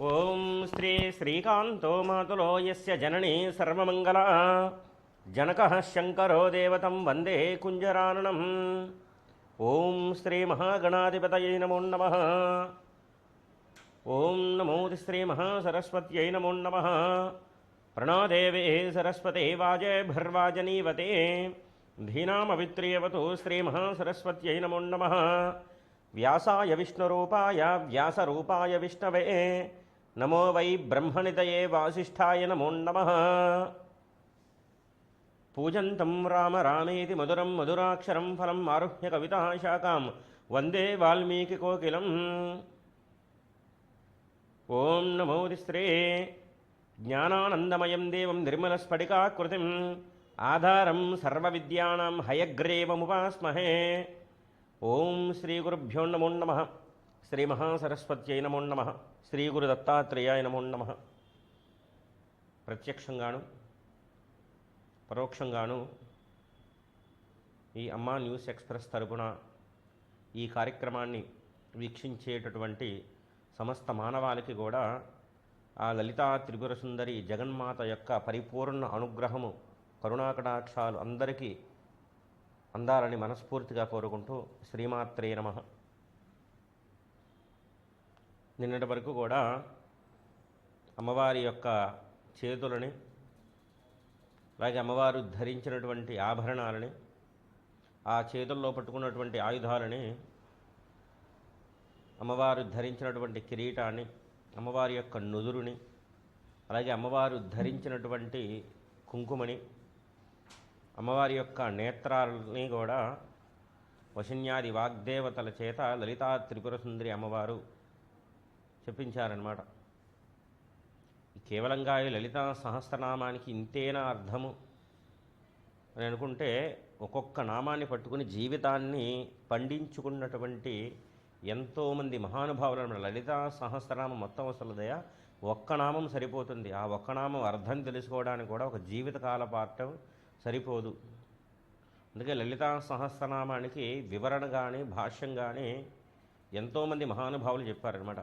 ఓం శ్రీ శ్రీకాంతో మాతులో యస్య జననీ సర్వమంగళ. జనక శంకరో దేవతం వందే కుంజరాననం. ఓం శ్రీ మహాగణాధిపతయై నమో నమ. ఓం నమో శ్రీ మహాసరస్వత్యై నమో నమ. ప్రణాదేవే సరస్వతే వాజే భర్వాజనీవతే. ధీనామవిత్రియవతు శ్రీ మహాసరస్వత్యై నమో నమ. వ్యాసాయ విష్ణురూపాయ వ్యాసరూపాయ విష్ణవే. నమో వై బ్రహ్మనితయే వాసిష్ఠాయ నమో నమ. పూజంతం రామ రామేతి మధురం మధురాక్షరం ఫలం ఆరుహ్య కవితాశాఖాం వందే వాల్మీకి కోకిలం. ఓం నమో శ్రీ జ్ఞానానందమయం దేవం నిర్మలస్ఫటికాకృతిం ఆధారం సర్వవిద్యానాం హయగ్రేవముపాస్మహే. ఓం శ్రీ గురుభ్యో నమో నమ. శ్రీ మహాసరస్వత్యై నమో నమ. శ్రీ గురు దత్తాత్రేయాయ నమో నమ. ప్రత్యక్షంగాను పరోక్షంగాను ఈ అమ్మా న్యూస్ ఎక్స్ప్రెస్ తరపున ఈ కార్యక్రమాన్ని వీక్షించేటటువంటి సమస్త మానవాళికి కూడా ఆ లలితా త్రిపుర సుందరి జగన్మాత యొక్క పరిపూర్ణ అనుగ్రహము కరుణాకటాక్షాలు అందరికీ అందాలని మనస్ఫూర్తిగా కోరుకుంటూ శ్రీమాత్రే నమ. నిన్నటి వరకు కూడా అమ్మవారి యొక్క చేతులని అలాగే అమ్మవారు ధరించినటువంటి ఆభరణాలని ఆ చేతుల్లో పట్టుకున్నటువంటి ఆయుధాలని అమ్మవారు ధరించినటువంటి కిరీటాన్ని అమ్మవారి యొక్క నుదురుని అలాగే అమ్మవారు ధరించినటువంటి కుంకుమని అమ్మవారి యొక్క నేత్రాలని కూడా వశన్యాది వాగ్దేవతల చేత లలితా త్రిపుర సుందరి అమ్మవారు చెప్పించారనమాట కేవలంగా ఈ లలితా సహస్రనామానికి ఇంతేనా అర్థము? అని అనుకుంటే ఒక్కొక్క నామాన్ని పట్టుకుని జీవితాన్ని పండించుకున్నటువంటి ఎంతోమంది మహానుభావులు అనమాట లలితా సహస్రనామం మొత్తం అసలుదయ ఒక్క నామం సరిపోతుంది. ఆ ఒక్క నామం అర్థం తెలుసుకోవడానికి కూడా ఒక జీవితకాల పాఠం సరిపోదు. అందుకే లలితా సహస్రనామానికి వివరణ కానీ భాష్యం కానీ ఎంతోమంది మహానుభావులు చెప్పారనమాట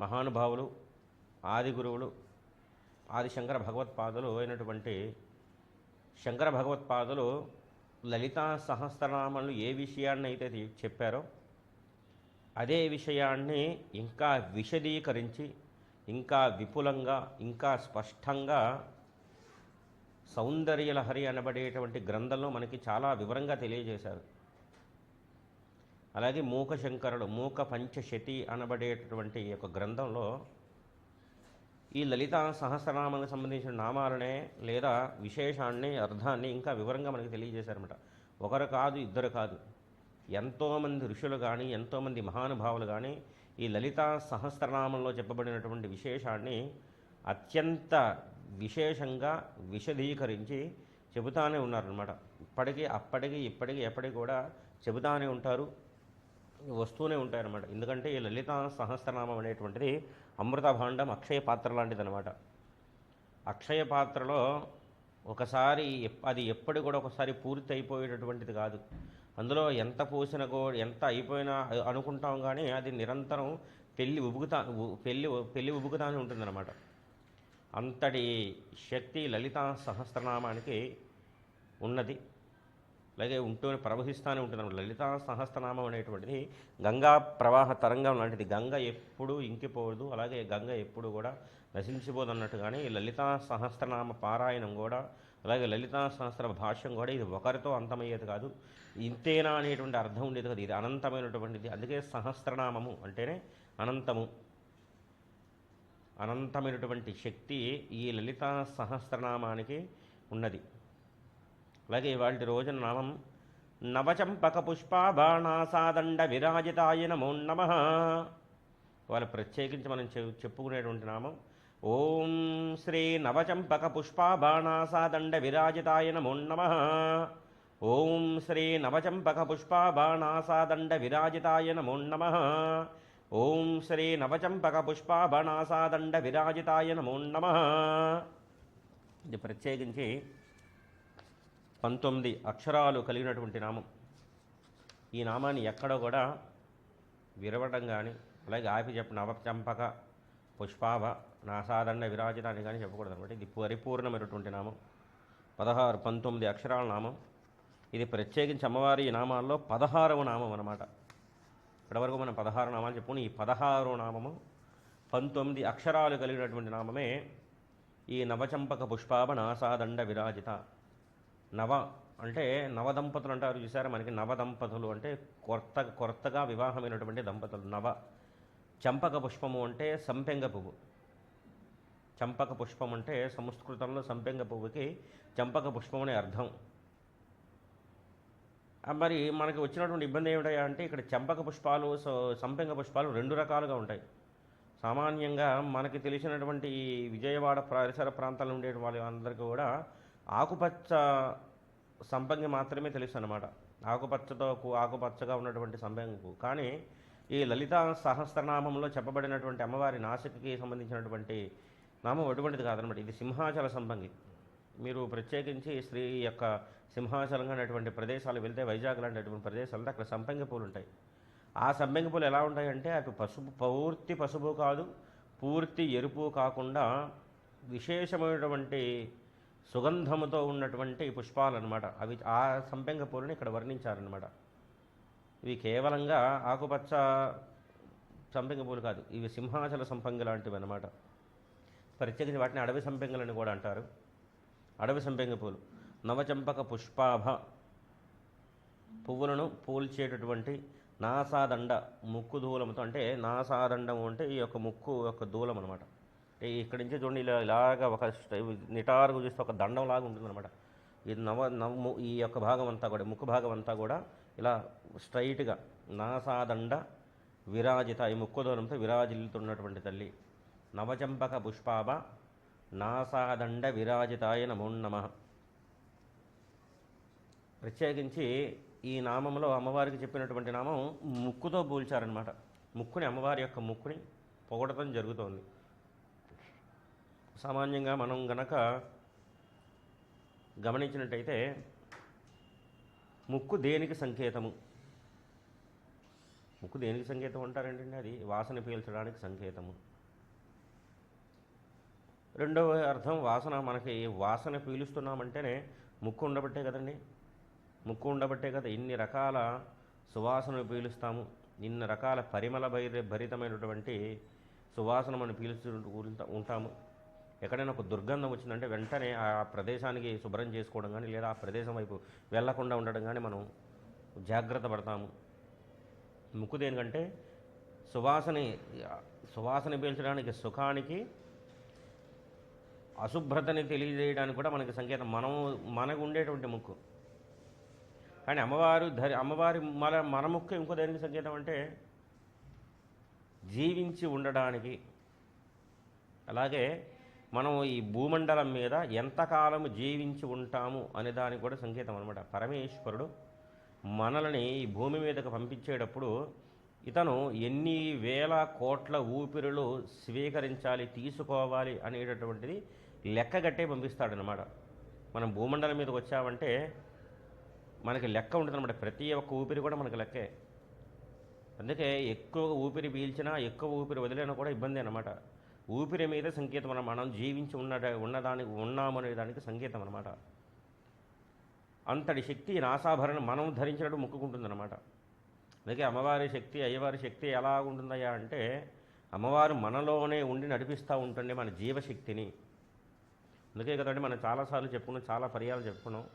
మహానుభావులు ఆది గురువులు ఆది శంకర భగవత్పాదులు అయినటువంటి శంకర భగవత్పాదులు లలితా సహస్రనామాలు ఏ విషయాన్ని అయితే చెప్పారో అదే విషయాన్ని ఇంకా విశదీకరించి ఇంకా విపులంగా ఇంకా స్పష్టంగా సౌందర్యలహరి అనబడేటువంటి గ్రంథంలో మనకి చాలా వివరంగా తెలియజేశారు. అలాగే మూక శంకరుడు మూక పంచశతి అనబడేటటువంటి ఈ యొక్క గ్రంథంలో ఈ లలితా సహస్రనామానికి సంబంధించిన నామాలనే లేదా విశేషాన్ని అర్థాన్ని ఇంకా వివరంగా మనకి తెలియజేశారన్నమాట. ఒకరు కాదు ఇద్దరు కాదు. ఎంతోమంది ఋషులు కానీ ఎంతోమంది మహానుభావులు కానీ ఈ లలితా సహస్రనామంలో చెప్పబడినటువంటి విశేషాన్ని అత్యంత విశేషంగా విశదీకరించి చెబుతానే ఉన్నారనమాట ఇప్పటికీ అప్పటికి ఇప్పటికీ ఎప్పటికి కూడా చెబుతానే ఉంటారు. వస్తూనే ఉంటాయన్నమాట. ఎందుకంటే ఈ లలితా సహస్రనామం అనేటువంటిది అమృత భాండం అక్షయ పాత్ర లాంటిది అనమాట అక్షయ పాత్రలో ఒకసారి ఎప్- అది ఎప్పటి కూడా ఒకసారి పూర్తి అయిపోయేటటువంటిది కాదు. అందులో ఎంత పోసిన కూడా ఎంత అయిపోయినా అనుకుంటాం కానీ అది నిరంతరం పెళ్ళి ఉబుకుతా ఉ- పెళ్ళి పెళ్ళి ఉబుకుతానే ఉంటుందన్నమాట. అంతటి శక్తి లలితా సహస్రనామానికి ఉన్నది. అలాగే ఉంటూనే ప్రవహిస్తూనే ఉంటుంది అన్నమాట లలితా సహస్రనామం అనేటువంటిది గంగా ప్రవాహ తరంగం లాంటిది. గంగ ఎప్పుడూ ఇంకిపోదు అలాగే గంగ ఎప్పుడు కూడా నశించిపోదు అన్నట్టుగానే ఈ లలితా సహస్రనామ పారాయణం కూడా అలాగే లలితా సహస్ర భాష్యం కూడా ఇది ఒకరితో అంతమయ్యేది కాదు. ఇంతేనా అనేటువంటి అర్థం ఉండేది కాదు. ఇది అనంతమైనటువంటిది. అందుకే సహస్రనామము అంటేనే అనంతము. అనంతమైనటువంటి శక్తి ఈ లలితా సహస్రనామానికి ఉన్నది. అలాగే ఇవాళ రోజున నామం నవచంపక పుష్పాబాణాసాదండ విరాజితాయ నమో నమ. వాళ్ళు ప్రత్యేకించి మనం చె- చెప్పుకునేటువంటి నామం ఓం శ్రీ నవచంపక పుష్పాబాణాసాదండ విరాజితాయ నమో నమ. ఓం శ్రీ నవచంపక పుష్పాబాణాసాదండ విరాజితాయ నమో నమ. ఓం శ్రీ నవచంపక పుష్పాబాణాసాదండ విరాజితాయ నమో నమ. ఇది ప్రత్యేకించి పంతొమ్మిది అక్షరాలు కలిగినటువంటి నామం. ఈ నామాన్ని ఎక్కడ కూడా విరవడం కానీ అలాగే ఆపి చెప్పిన నవచంపక పుష్పాభ నాసాదండ విరాజిత అని కానీ చెప్పకూడదు అనమాట. ఇది పరిపూర్ణమైనటువంటి నామం. పదహారు పంతొమ్మిది అక్షరాల నామం. ఇది ప్రత్యేకించి అమ్మవారి నామాల్లో పదహారవ నామం అన్నమాట ఇప్పటివరకు మనం పదహారు నామాలు చెప్పుకుని ఈ పదహారో నామము పంతొమ్మిది అక్షరాలు కలిగినటువంటి నామమే ఈ నవచంపక పుష్పాభ నాసాదండ విరాజిత. నవ అంటే నవదంపతులు అంటారు చూసారా? మనకి నవదంపతులు అంటే కొత్త కొత్తగా వివాహమైనటువంటి దంపతులు. నవ చంపక పుష్పము అంటే సంపెంగ పువ్వు. చంపక పుష్పం అంటే సంస్కృతంలో సంపెంగ పువ్వుకి చంపక పుష్పం అనే అర్థం. మరి మనకి వచ్చినటువంటి ఇబ్బంది ఏమిటయా అంటే ఇక్కడ చంపక పుష్పాలు సో సంపెంగ పుష్పాలు రెండు రకాలుగా ఉంటాయి. సామాన్యంగా మనకి తెలిసినటువంటి విజయవాడ పరిసర ప్రాంతాలు ఉండే వాళ్ళందరికీ కూడా ఆకుపచ్చ సంపంగి మాత్రమే తెలుసు అనమాట ఆకుపచ్చతో ఆకుపచ్చగా ఉన్నటువంటి సంపంగి కానీ ఈ లలిత సహస్రనామంలో చెప్పబడినటువంటి అమ్మవారి నాసికకి సంబంధించినటువంటి నామం అటువంటిది కాదనమాట ఇది సింహాచల సంపంగి. మీరు ప్రత్యేకించి స్త్రీ యొక్క సింహాచలంగా అనేటువంటి ప్రదేశాలు వెళ్తే వైజాగ్ లాంటి ప్రదేశాలు అక్కడ సంపంగి పూలు ఉంటాయి ఆ సంపంగి పూలు ఎలా ఉంటాయంటే అవి పసుపు పూర్తి పసుపు కాదు పూర్తి ఎరుపు కాకుండా విశేషమైనటువంటి సుగంధముతో ఉన్నటువంటి పుష్పాలు అనమాట అవి ఆ సంపెంగ పూలని ఇక్కడ వర్ణించారనమాట ఇవి కేవలంగా ఆకుపచ్చ సంపెంగ పూలు కాదు ఇవి సింహాచల సంపంగి లాంటివి అనమాట ప్రత్యేకించి వాటిని అడవి సంపెంగలని కూడా అంటారు. అడవి సంపెంగ పూలు. నవచంపక పుష్పాభ పువ్వులను పూల్చేటటువంటి నాసాదండ ముక్కు దూలముతో అంటే నాసాదండం అంటే ఈ యొక్క ముక్కు యొక్క దూలం అనమాట ఇక్కడి నుంచి చూడండి ఇలా ఇలాగా ఒక నిటారుగా చూస్తే ఒక దండం లాగా ఉంటుందన్నమాట. ఈ నవ నవ ఈ యొక్క భాగం అంతా కూడా ముక్కు భాగం అంతా కూడా ఇలా స్ట్రైట్గా నాసాదండ విరాజిత ఈ ముక్కుదూరంతో విరాజిల్లుతున్నటువంటి తల్లి. నవచంపక పుష్పాభ నాసాదండ విరాజితాయ నమో నమః. ప్రత్యేకించి ఈ నామంలో అమ్మవారికి చెప్పినటువంటి నామం ముక్కుతో పోల్చారనమాట ముక్కుని అమ్మవారి యొక్క ముక్కుని పొగడటం జరుగుతోంది. సామాన్యంగా మనం గనక గమనించినట్టయితే ముక్కు దేనికి సంకేతము? ముక్కు దేనికి సంకేతం అంటారంటే అది? వాసన పీల్చడానికి సంకేతము. రెండవ అర్థం వాసన మనకి వాసన పీలుస్తున్నామంటేనే ముక్కు ఉండబట్టే కదండి. ముక్కు ఉండబట్టే కదా ఇన్ని రకాల సువాసనలు పీలుస్తాము. ఇన్ని రకాల పరిమళ భైర భరితమైనటువంటి సువాసన మనం పీలుస్తూ ఉంటాము. ఎక్కడైనా ఒక దుర్గంధం వచ్చిందంటే వెంటనే ఆ ప్రదేశానికి శుభ్రం చేసుకోవడం కానీ లేదా ఆ ప్రదేశం వైపు వెళ్ళకుండా ఉండడం కానీ మనం జాగ్రత్త పడతాము. ముక్కు దేనికంటే సువాసని సువాసన పీల్చడానికి సుఖానికి అశుభ్రతని తెలియజేయడానికి కూడా మనకి సంకేతం. మనం మనకు ఉండేటువంటి ముక్కు. కానీ అమ్మవారు ధరి అమ్మవారి మన మన ముక్కు ఇంకో దేనికి సంకేతం అంటే జీవించి ఉండడానికి. అలాగే మనం ఈ భూమండలం మీద ఎంతకాలం జీవించి ఉంటాము అనే దానికి కూడా సంకేతం అనమాట పరమేశ్వరుడు మనల్ని ఈ భూమి మీదకు పంపించేటప్పుడు ఇతను ఎన్ని వేల కోట్ల ఊపిరులు స్వీకరించాలి తీసుకోవాలి అనేటటువంటిది లెక్కగట్టే పంపిస్తాడనమాట మనం భూమండలం మీదకి వచ్చామంటే మనకి లెక్క ఉంటుందన్నమాట. ప్రతి ఒక్క ఊపిరి కూడా మనకి లెక్కే. అందుకే ఎక్కువ ఊపిరి పీల్చినా ఎక్కువ ఊపిరి వదిలినా కూడా ఇబ్బంది అనమాట ఊపిరి మీద సంకేతం అన్నమాట మనం జీవించి ఉన్న ఉన్నదానికి ఉన్నామనే దానికి సంకేతం అనమాట అంతటి శక్తి నాసాభరణం మనం ధరించినట్టు ముక్కుకుంటుందన్నమాట. అందుకే అమ్మవారి శక్తి అయ్యవారి శక్తి ఎలా ఉంటుందయ్యా అంటే అమ్మవారు మనలోనే ఉండి నడిపిస్తూ ఉంటుంది మన జీవశక్తిని. అందుకే కదండి మనం చాలాసార్లు చెప్పుకున్నాం చాలా పర్యాలు చెప్పుకున్నాం.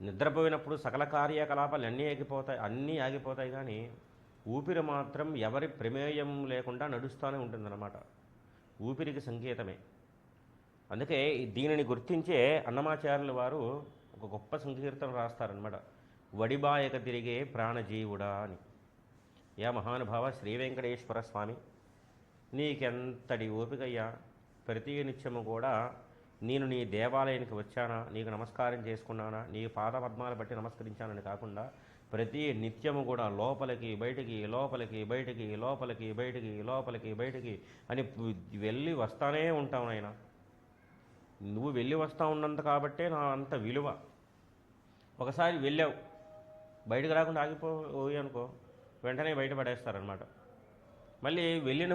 నిద్రపోయినప్పుడు సకల కార్యకలాపాలు అన్నీ ఆగిపోతాయి అన్నీ ఆగిపోతాయి కానీ ఊపిరి మాత్రం ఎవరి ప్రమేయం లేకుండా నడుస్తూనే ఉంటుందన్నమాట. ఊపిరికి సంకేతమే. అందుకే దీనిని గుర్తించే అన్నమాచార్యుల వారు ఒక గొప్ప సంకీర్తన రాస్తారనమాట వడిబాయక తిరిగే ప్రాణజీవుడా అని. యా మహానుభావ శ్రీ వెంకటేశ్వర స్వామి నీకెంతటి ఓపికయ్యా? ప్రతి నిత్యము కూడా నేను నీ దేవాలయానికి వచ్చానా? నీకు నమస్కారం చేసుకున్నానా? నీ పాదపద్మాలు బట్టి నమస్కరించానని కాకుండా ప్రతి నిత్యము కూడా లోపలికి బయటికి లోపలికి బయటికి లోపలికి బయటికి లోపలికి బయటికి అని వెళ్ళి వస్తానే ఉంటావు నాయన. నువ్వు వెళ్ళి వస్తూ ఉన్నంత కాబట్టే నా అంత విలువ. ఒకసారి వెళ్ళావు. బయటకు రాకుండా ఆగిపోయి అనుకో వెంటనే బయట పడేస్తారనమాట మళ్ళీ వెళ్ళిన